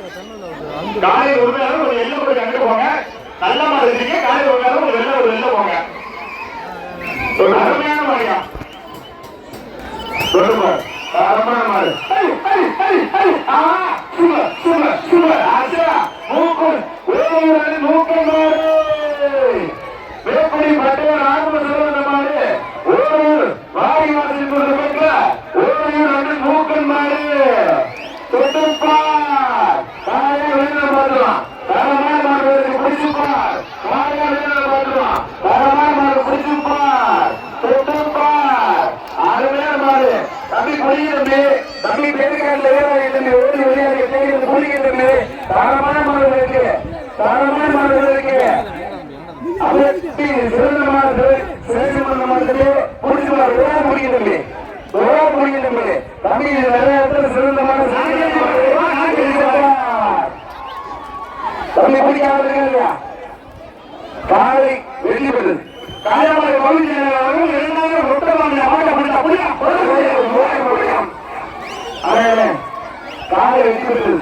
காலை உரிமையாளர் ஒரு எல்லை ஒரு கண்டு போங்க நல்ல மாடு இருக்கீங்க காலை நேரம் ஒரு வெள்ள ஒரு வெள்ள போங்க ஒரு அருமையான மாதிரியா சொல்லுங்க தரமான மாடு சூப்பர், சூப்பர், சூப்பர். ஆச்சா, மூக்கு, ஒரு மூக்கு மாடு. வேப்படி பட்டையர் ஆத்ம சிறுவந்த மாடு. ஓரூர் வாரி வாசல் கொண்டு மூக்கன் தம்பி புரியுது தம்பி. தம்பி பேருக்காரில் ஏறாது தம்பி. ஓடி வெளியாகி தெரியுது புரியுது தம்பி. தரமான மாடு இருக்கு. தரமான மாடு இருக்கு. அதற்கு சிறந்த மாடு, சிறந்த மாடு புரிஞ்சுவார். ஓட முடியும் தம்பி. ஓட முடியும் தம்பி. தம்பி இது நிறைய இடத்துல சிறந்த மாடு, சிறந்த மாடு. தம்பி பிடிக்காம இருக்கா இல்லையா? காலை வெளியிடுவது காயமாக பகுதி அவர்கள் இரண்டாயிரம் ரொட்டமான ஆட்டப்பட்ட முடியும் காலை வெளியிடுவது